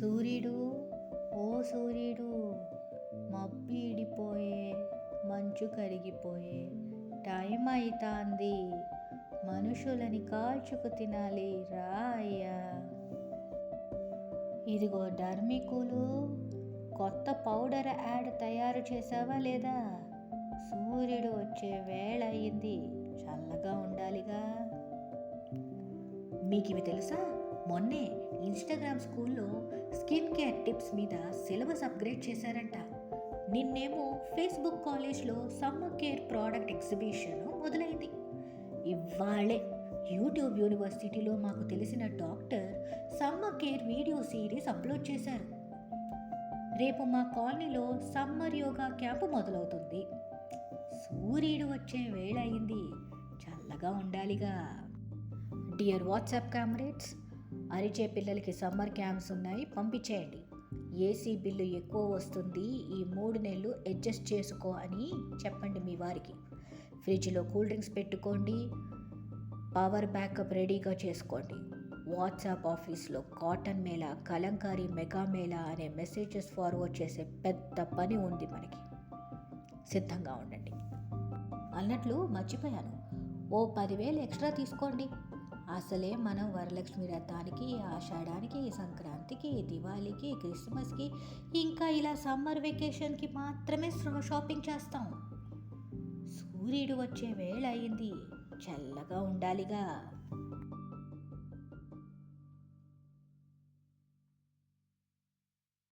సూర్యుడు ఓ సూర్యుడు మబ్బిడిపోయే మంచు కరిగిపోయే టైం అవుతాంది మనుషులని కాల్చుకు తినాలి రాయ్యా. ఇదిగో డర్మికులు కొత్త పౌడర్ యాడ్ తయారు చేసావా లేదా? సూర్యుడు వచ్చే వేళ అయింది. చల్లగా ఉండాలిగా. మీకు ఇవి తెలుసా? మొన్నే ఇన్స్టాగ్రామ్ స్కూల్లో స్కిన్ కేర్ టిప్స్ మీద సిలబస్ అప్గ్రేడ్ చేశారంట. నిన్నేమో ఫేస్బుక్ కాలేజ్లో సమ్మర్ కేర్ ప్రోడక్ట్ ఎగ్జిబిషన్ మొదలైంది. ఇవాళే యూట్యూబ్ యూనివర్సిటీలో మాకు తెలిసిన doctor summer care video series upload చేశారు. రేపు మా కాలనీలో సమ్మర్ యోగా క్యాంపు మొదలవుతుంది. సూర్యుడు వచ్చే వేళ అయింది. చల్లగా ఉండాలిగా. డియర్ వాట్సాప్ కామ్రేడ్స్ అరిచే పిల్లలకి సమ్మర్ క్యాంప్స్ ఉన్నాయి పంపించేయండి. ఏసీ బిల్లు ఎక్కువ వస్తుంది ఈ మూడు నెలలు అడ్జస్ట్ చేసుకో అని చెప్పండి మీ వారికి. ఫ్రిడ్జ్లో కూల్ డ్రింక్స్ పెట్టుకోండి పవర్ బ్యాకప్ రెడీగా చేసుకోండి. వాట్సాప్ ఆఫీస్లో కాటన్ మేళా కలంకారీ మెగా మేళా అనే మెసేజెస్ ఫార్వర్డ్ చేసే పెద్ద పని ఉంది మనకి. సిద్ధంగా ఉండండి. అన్నట్లు మర్చిపోయాను. ఓ పదివేలు ఎక్స్ట్రా తీసుకోండి. అసలే మనం వరలక్ష్మి రథానికి ఆషాఢానికి సంక్రాంతికి దివాళీకి క్రిస్మస్కి ఇంకా ఇలా సమ్మర్ వెకేషన్కి మాత్రమే షాపింగ్ చేస్తాం. సూర్యుడు వచ్చే వేళ అయింది. చల్లగా ఉండాలిగా.